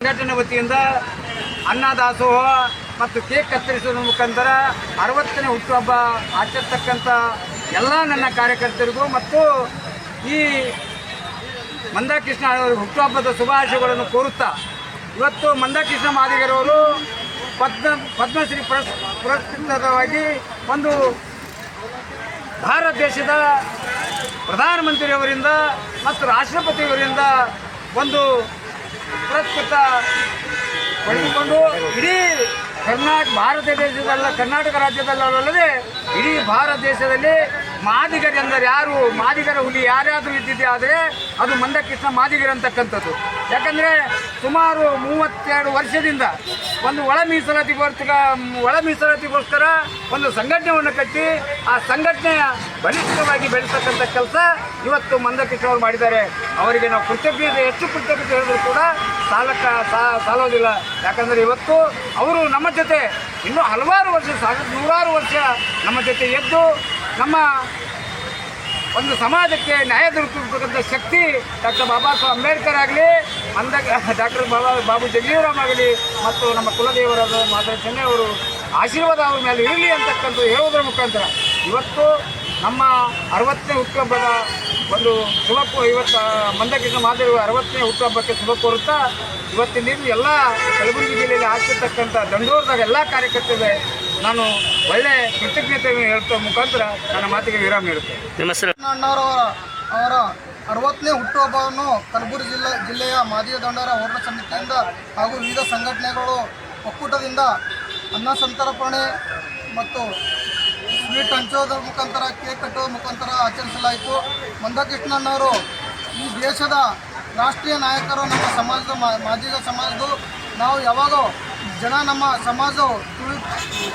ಸಂಘಟನೆ ವತಿಯಿಂದ ಅನ್ನದಾಸೋಹ ಮತ್ತು ಕೇಕ್ ಕತ್ತರಿಸುವ ಮುಖಾಂತರ ಅರವತ್ತನೇ ಹುಟ್ಟುಹಬ್ಬ ಆಚರಿಸ್ತಕ್ಕಂಥ ಎಲ್ಲ ನನ್ನ ಕಾರ್ಯಕರ್ತರಿಗೂ ಮತ್ತು ಈ ಮಂದಾಕೃಷ್ಣ ಹುಟ್ಟುಹಬ್ಬದ ಶುಭಾಶಯಗಳನ್ನು ಕೋರುತ್ತಾ ಇವತ್ತು ಮಂದಾಕೃಷ್ಣ ಮಾದಿಗರವರು ಪದ್ಮ ಪದ್ಮಶ್ರೀ ಪುರಸ್ ಪುರಸ್ಕೃತವಾಗಿ ಒಂದು ಭಾರತ ದೇಶದ ಪ್ರಧಾನಮಂತ್ರಿಯವರಿಂದ ಮತ್ತು ರಾಷ್ಟ್ರಪತಿಯವರಿಂದ ಒಂದು ಪುರಸ್ಕೃತ ಪಡೆದುಕೊಂಡು ಇಡೀ ಕರ್ನಾಟಕ ಭಾರತ ದೇಶದಲ್ಲ ಕರ್ನಾಟಕ ರಾಜ್ಯದಲ್ಲಲ್ಲದೆ ಇಡೀ ಭಾರತ ದೇಶದಲ್ಲಿ ಮಾದಿಗರೆಂದರೆ ಯಾರು? ಮಾದಿಗರ ಹುಲಿ ಯಾರಾದರೂ ಇದ್ದಿದ್ದೆ ಆದರೆ ಅದು ಮಂದಕೃಷ್ಣ ಮಾದಿಗರು ಅಂತಕ್ಕಂಥದ್ದು. ಯಾಕಂದರೆ ಸುಮಾರು ಮೂವತ್ತೆರಡು ವರ್ಷದಿಂದ ಒಂದು ಒಳ ಮೀಸಲಾತಿಗೋಸ್ಕರ ಒಳ ಮೀಸಲಾತಿಗೋಸ್ಕರ ಒಂದು ಸಂಘಟನೆಯನ್ನು ಕಟ್ಟಿ ಆ ಸಂಘಟನೆಯ ಬಲಿಷ್ಠವಾಗಿ ಬೆಳೆಸ್ತಕ್ಕಂಥ ಕೆಲಸ ಇವತ್ತು ಮಂದಕೃಷ್ಣ ಮಾಡಿದ್ದಾರೆ. ಅವರಿಗೆ ನಾವು ಕೃತಜ್ಞತೆ, ಹೆಚ್ಚು ಕೃತಜ್ಞತೆ ಹೇಳಿದ್ರು ಕೂಡ ಸಾಲಕ್ಕ ಸಾಲೋದಿಲ್ಲ. ಯಾಕಂದರೆ ಇವತ್ತು ಅವರು ನಮ್ಮ ಜೊತೆ ಇನ್ನೂ ಹಲವಾರು ವರ್ಷ ಸಾವಿರ ನೂರಾರು ವರ್ಷ ನಮ್ಮ ಜೊತೆ ಎದ್ದು ನಮ್ಮ ಒಂದು ಸಮಾಜಕ್ಕೆ ನ್ಯಾಯ ದೊರಕಿರ್ತಕ್ಕಂಥ ಶಕ್ತಿ ಡಾಕ್ಟರ್ ಬಾಬಾ ಸಾಹೇಬ್ ಅಂಬೇಡ್ಕರ್ ಆಗಲಿ, ಅಂದ ಡಾಕ್ಟರ್ ಬಾಬಾ, ಬಾಬು ಜಗಜೀವರಾಮ್ ಆಗಲಿ, ಮತ್ತು ನಮ್ಮ ಕುಲದೇವರಾದ ಮಾತಾ ಚೆನ್ನೈ ಅವರು ಆಶೀರ್ವಾದ ಅವ್ರ ಮೇಲೆ ಇರಲಿ ಅಂತಕ್ಕಂಥ ಹೇಳೋದ್ರ ಮುಖಾಂತರ ಇವತ್ತು ನಮ್ಮ ಅರವತ್ತನೇ ಹುಟ್ಟುಹಬ್ಬದ ಒಂದು ಶುಭ ಕೋ- ಇವತ್ತು ಮಂದಕ್ಕಿಂತ ಮಾದರಿ ಅರವತ್ತನೇ ಹುಟ್ಟುಹಬ್ಬಕ್ಕೆ ಶುಭ ಕೋರುತ್ತಾ ಇವತ್ತಿನ ಎಲ್ಲ ಕಲಬುರಗಿ ಜಿಲ್ಲೆಯಲ್ಲಿ ಆಗ್ತಿರ್ತಕ್ಕಂಥ ದಂಡೋರದಾಗ ಎಲ್ಲ ಕಾರ್ಯಕರ್ತರಿಗೆ ನಾನು ಒಳ್ಳೆ ಕೃತಜ್ಞತೆಯನ್ನು ಹೇಳ್ತಾ ಮುಖಾಂತರ ನನ್ನ ಮಾತಿಗೆ ವಿರಾಮ ಅವರ ಅರವತ್ತನೇ ಹುಟ್ಟುಹಬ್ಬವನ್ನು ಕಲಬುರಗಿ ಜಿಲ್ಲೆ ಜಿಲ್ಲೆಯ ಮಾದಿಯ ದಂಡರ ಹೋರಾಟ ಸಮಿತಿಯಿಂದ ಹಾಗೂ ವಿವಿಧ ಸಂಘಟನೆಗಳು ಒಕ್ಕೂಟದಿಂದ ಅನ್ನ ಸಂತರ್ಪಣೆ ಮತ್ತು ಸ್ವೀಟ್ ಹಂಚೋದ ಮುಖಾಂತರ ಕೇಕ್ ಕಟ್ಟುವ ಮುಖಾಂತರ ಆಚರಿಸಲಾಯಿತು. ಮಂದಕೃಷ್ಣಣ್ಣವರು ಈ ದೇಶದ ರಾಷ್ಟ್ರೀಯ ನಾಯಕರು ನಮ್ಮ ಸಮಾಜದ ಮಾ- ಮಾದಿಗ ಸಮಾಜದ್ದು. ನಾವು ಯಾವಾಗೋ ಜನ ನಮ್ಮ ಸಮಾಜ ತುಳಿ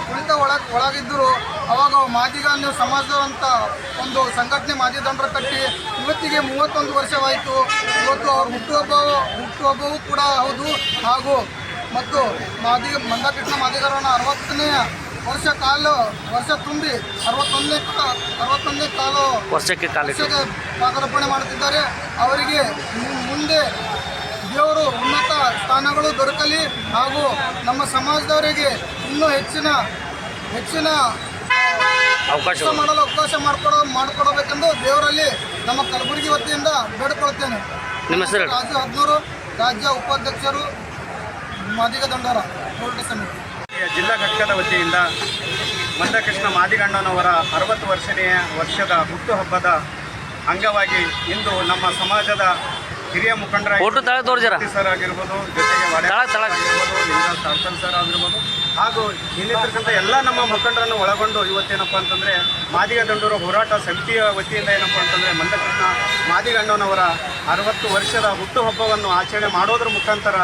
ತುಳಿತ ಒಳ ಒಳಗಿದ್ದರು ಅವಾಗ ಮಾದಿಗ ನೀವು ಸಮಾಜ ಅಂತ ಒಂದು ಸಂಘಟನೆ ಮಾದಿ ದಂಡ್ರ ಕಟ್ಟಿ ಇವತ್ತಿಗೆ ಮೂವತ್ತೊಂದು ವರ್ಷವಾಯಿತು. ಇವತ್ತು ಅವ್ರ ಹುಟ್ಟುಹಬ್ಬ ಹುಟ್ಟುಹಬ್ಬವೂ ಕೂಡ ಹೌದು. ಹಾಗೂ ಮತ್ತು ಮಾದಿ ಮಂದಕೃಷ್ಣ ಮಾದಿಗರನ್ನ ಅರವತ್ತನೇ ವರ್ಷ ಕಾಲು ವರ್ಷ ತುಂಬಿ ಅರವತ್ತೊಂದನೇ ಅರವತ್ತೊಂದನೇ ಕಾಲು ವರ್ಷಕ್ಕೆ ಕಾಲಕ್ಕೆ ವರ್ಷಕ್ಕೆ ಪಾದಾರ್ಪಣೆ ಮಾಡುತ್ತಿದ್ದಾರೆ. ಅವರಿಗೆ ಮುಂದೆ ದೇವರು ಉನ್ನತ ಸ್ಥಾನಗಳು ದೊರಕಲಿ ಹಾಗೂ ನಮ್ಮ ಸಮಾಜದವರಿಗೆ ಇನ್ನೂ ಹೆಚ್ಚಿನ ಹೆಚ್ಚಿನ ಅವಕಾಶ ಮಾಡಲು ಅವಕಾಶ ಮಾಡಿಕೊಡೋ ಮಾಡಿಕೊಡಬೇಕೆಂದು ದೇವರಲ್ಲಿ ನಮ್ಮ ಕಲಬುರಗಿ ವತಿಯಿಂದ ಬೇಡಿಕೊಳ್ತೇನೆ. ನಿಮ್ಮ ಹೆಸರು ರಾಜು ಹದಿನೂರು ರಾಜ್ಯ ಉಪಾಧ್ಯಕ್ಷರು ಮಾದಿಗ ದಂಡಾರ ಹೋರಾಟ ಸಮಿತಿ. ಜಿಲ್ಲಾ ಘಟಕದ ವತಿಯಿಂದ ಮಂದಕೃಷ್ಣ ಮಾದಿಗಣ್ಣನವರ ಅರವತ್ತು ವರ್ಷನೇ ವರ್ಷದ ಹುಟ್ಟುಹಬ್ಬದ ಅಂಗವಾಗಿ ಇಂದು ನಮ್ಮ ಸಮಾಜದ ಹಿರಿಯ ಮುಖಂಡರ ಫೋಟೋ ತಳ ತೋರ್ಜರ. ಸರ್ ಆಗಿರ್ಬೋದು ಜೊತೆಗೆ ತಳ ತಳ ಆಗಿರ್ಬೋದು ಲಿಂಗರಾಜ್ ಸರ್ ಆಗಿರ್ಬೋದು ಹಾಗೂ ಇನ್ನಿರ್ತಕ್ಕಂಥ ಎಲ್ಲ ನಮ್ಮ ಮುಖಂಡರನ್ನು ಒಳಗೊಂಡು ಇವತ್ತೇನಪ್ಪ ಅಂತಂದರೆ ಮಾದಿಗ ದಂಡೂರ ಹೋರಾಟ ಸಮಿತಿಯ ವತಿಯಿಂದ ಏನಪ್ಪ ಅಂತಂದರೆ ಮಂದಕೃಷ್ಣ ಮಾದಿಗಣ್ಣನವರ ಅರವತ್ತು ವರ್ಷದ ಹುಟ್ಟುಹಬ್ಬವನ್ನು ಆಚರಣೆ ಮಾಡೋದ್ರ ಮುಖಾಂತರ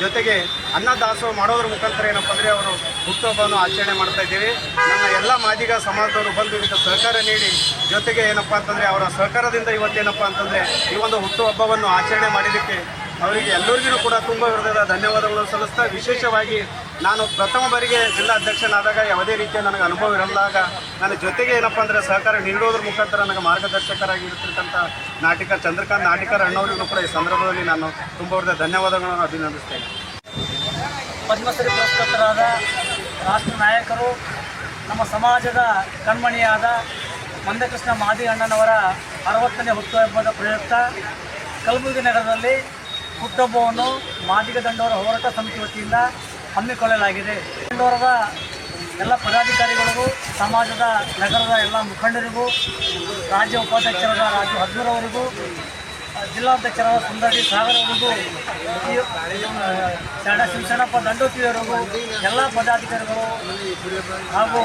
ಜೊತೆಗೆ ಅನ್ನದಾಸೋಹ ಮಾಡೋದ್ರ ಮುಖಾಂತರ ಏನಪ್ಪ ಅಂದರೆ ಅವರು ಹುಟ್ಟುಹಬ್ಬವನ್ನು ಆಚರಣೆ ಮಾಡ್ತಾ ಇದ್ದೀವಿ. ನನ್ನ ಎಲ್ಲ ಮಾದಿಗ ಸಮಾಜದವರು ಬಂದು ಇದಕ್ಕೆ ಸಹಕಾರ ನೀಡಿ ಜೊತೆಗೆ ಏನಪ್ಪ ಅಂತಂದರೆ ಅವರ ಸಹಕಾರದಿಂದ ಇವತ್ತೇನಪ್ಪ ಅಂತಂದರೆ ಈ ಒಂದು ಹುಟ್ಟುಹಬ್ಬವನ್ನು ಆಚರಣೆ ಮಾಡಿದ್ದಕ್ಕೆ ಅವರಿಗೆ ಎಲ್ಲರಿಗೂ ಕೂಡ ತುಂಬ ಹೃದಯದ ಧನ್ಯವಾದಗಳು ಸಲ್ಲಿಸ್ತಾ ವಿಶೇಷವಾಗಿ ನಾನು ಪ್ರಥಮ ಬಾರಿಗೆ ಜಿಲ್ಲಾ ಅಧ್ಯಕ್ಷನಾದಾಗ ಯಾವುದೇ ರೀತಿಯ ನನಗೆ ಅನುಭವ ಇರಲಾಗ ನನ್ನ ಜೊತೆಗೆ ಏನಪ್ಪ ಅಂದರೆ ಸಹಕಾರ ನೀಡೋದ್ರ ಮುಖಾಂತರ ನನಗೆ ಮಾರ್ಗದರ್ಶಕರಾಗಿರ್ತಕ್ಕಂಥ ನಾಟಿಕ ಚಂದ್ರಕಾಂತ್ ನಾಟಿಕರ್ ಅಣ್ಣವರಿಗೂ ಕೂಡ ಈ ಸಂದರ್ಭದಲ್ಲಿ ನಾನು ತುಂಬ ಧನ್ಯವಾದಗಳನ್ನು ಅಭಿನಂದಿಸ್ತೇನೆ. ಪದ್ಮಶ್ರೀ ಪುರಸ್ಕೃತರಾದ ರಾಷ್ಟ್ರ ನಾಯಕರು, ನಮ್ಮ ಸಮಾಜದ ಕಣ್ಮಣಿಯಾದ ಮಂದಕೃಷ್ಣ ಮಾದಿ ಅಣ್ಣನವರ ಅರವತ್ತನೇ ಹುಟ್ಟುಹಬ್ಬದ ಪ್ರಯುಕ್ತ ಕಲಬುರಗಿ ನಗರದಲ್ಲಿ ಹುಟ್ಟುಹಬ್ಬವನ್ನು ಮಾದಿಗ ದಂಡವರ ಹೋರಾಟ ಸಮಿತಿ ವತಿಯಿಂದ ಹಮ್ಮಿಕೊಳ್ಳಲಾಗಿದೆ. ಬೆಂಗಳೂರದ ಎಲ್ಲ ಪದಾಧಿಕಾರಿಗಳಿಗೂ ಸಮಾಜದ ನಗರದ ಎಲ್ಲ ಮುಖಂಡರಿಗೂ ರಾಜ್ಯ ಉಪಾಧ್ಯಕ್ಷರಾದ ರಾಜು ಹದ್ದೂರವರಿಗೂ ಜಿಲ್ಲಾಧ್ಯಕ್ಷರಾದ ಸುಂದರಿ ಸಾಗರ್ ಅವರಿಗೂ, ಈ ಶರಣ ಶಿವಶರಣಪ್ಪ ದಂಡೋತಿಯವರಿಗೂ ಎಲ್ಲ ಪದಾಧಿಕಾರಿಗಳು ಹಾಗೂ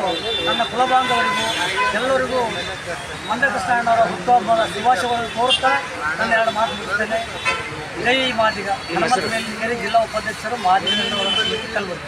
ನನ್ನ ಕುಲಬಾಂಧವರಿಗೂ ಎಲ್ಲರಿಗೂ ಮಂದಕೃಷ್ಣಣ್ಣವರ ಹುಟ್ಟುಹಬ್ಬದ ಶುಭಾಶಯಗಳನ್ನು ತೋರುತ್ತಾ ನನ್ನ ಎರಡು ಮಾತು ಮುಗಿಸ್ತೇನೆ. ಜೈ ಮಾದಿಗ. ಜಿಲ್ಲಾ ಉಪಾಧ್ಯಕ್ಷರು ಮಾದಿಗ ಕಲಬುರಗಿ.